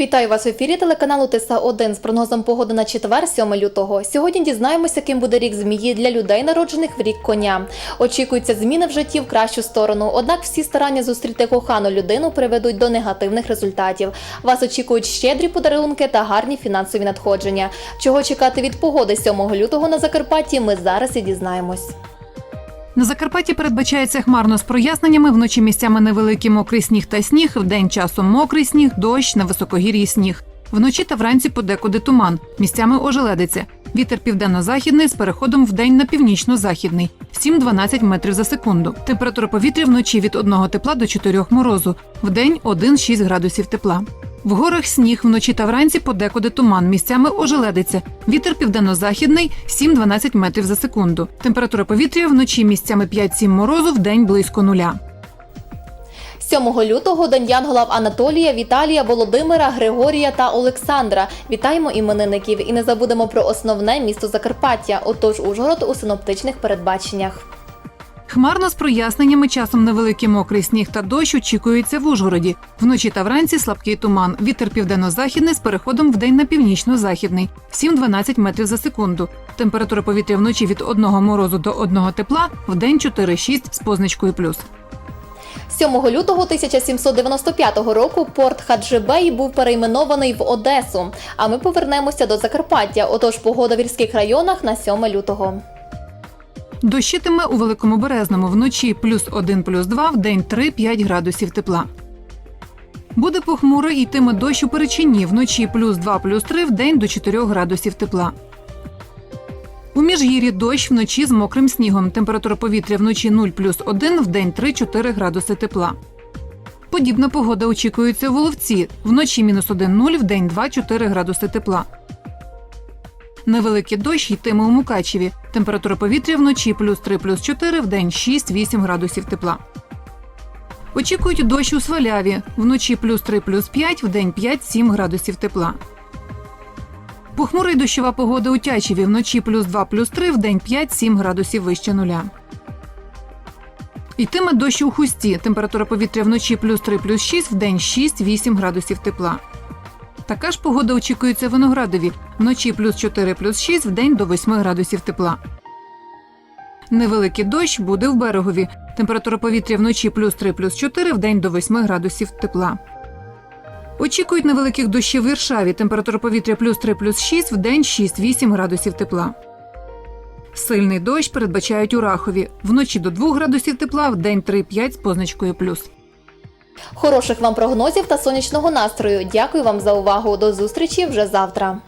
Вітаю вас в ефірі телеканалу Тиса 1 з прогнозом погоди на четвер, 7 лютого. Сьогодні дізнаємося, яким буде рік змії для людей, народжених в рік коня. Очікуються зміни в житті в кращу сторону. Однак всі старання зустріти кохану людину приведуть до негативних результатів. Вас очікують щедрі подарунки та гарні фінансові надходження. Чого чекати від погоди 7 лютого на Закарпатті? Ми зараз і дізнаємось. На Закарпатті передбачається хмарно з проясненнями. Вночі місцями невеликий мокрий сніг та сніг, вдень часом мокрий сніг, дощ на високогір'ї сніг. Вночі та вранці подекуди туман, місцями ожеледиться. Вітер південно-західний з переходом вдень на північно-західний 7-12 метрів за секунду. Температура повітря вночі від 1 тепла до 4 морозу, вдень 1-6 градусів тепла. В горах сніг вночі та вранці подекуди туман, місцями ожеледиться. Вітер південно-західний 7-12 метрів за секунду. Температура повітря вночі місцями 5-7 морозу, вдень близько нуля. 7 лютого День Янгола в Анатолія, Віталія, Володимира, Григорія та Олександра. Вітаємо іменинників і не забудемо про основне місто Закарпаття. Отож, Ужгород у синоптичних передбаченнях. Хмарно з проясненнями часом невеликий мокрий сніг та дощ очікується в Ужгороді. Вночі та вранці слабкий туман. Вітер південно-західний з переходом вдень на північно-західний 7-12 метрів за секунду. Температура повітря вночі від 1 морозу до 1 тепла, вдень 4-6 з позначкою плюс. 7 лютого 1795 року порт Хаджибей був перейменований в Одесу. А ми повернемося до Закарпаття. Отож, погода в гірських районах на 7 лютого. Дощитиме у Великому Березному вночі плюс 1 плюс 2, вдень 3-5 градусів тепла. Буде похмуро і йтиме дощ у Перечині вночі плюс 2 плюс 3, вдень до 4 градусів тепла. У міжгір'ї дощ вночі з мокрим снігом. Температура повітря вночі 0 плюс 1, вдень 3-4 градуси тепла. Подібна погода очікується у Воловці. Вночі мінус 1 0, вдень 2-4 градуси тепла. Невеликий дощ йтиме у Мукачеві. Температура повітря вночі плюс 3 плюс 4, вдень 6-8 градусів тепла. Очікують дощ у Сваляві. Вночі плюс 3 плюс 5, вдень 5-7 градусів тепла. Похмура й дощова погода у Тячеві. Вночі плюс 2 плюс 3, вдень 5-7 градусів вище нуля. Йтиме дощ у хусті. Температура повітря вночі плюс 3 плюс 6, вдень 6-8 градусів тепла. Така ж погода очікується в Виноградові. Вночі плюс 4 плюс 6, вдень до 8 градусів тепла. Невеликий дощ буде в берегові. Температура повітря вночі плюс 3 плюс 4, вдень до 8 градусів тепла. Очікують невеликих дощів в Іршаві. Температура повітря плюс 3 плюс 6, вдень 6-8 градусів тепла. Сильний дощ передбачають у Рахові. Вночі до 2 градусів тепла, вдень 3-5 з позначкою плюс. Хороших вам прогнозів та сонячного настрою. Дякую вам за увагу. До зустрічі вже завтра.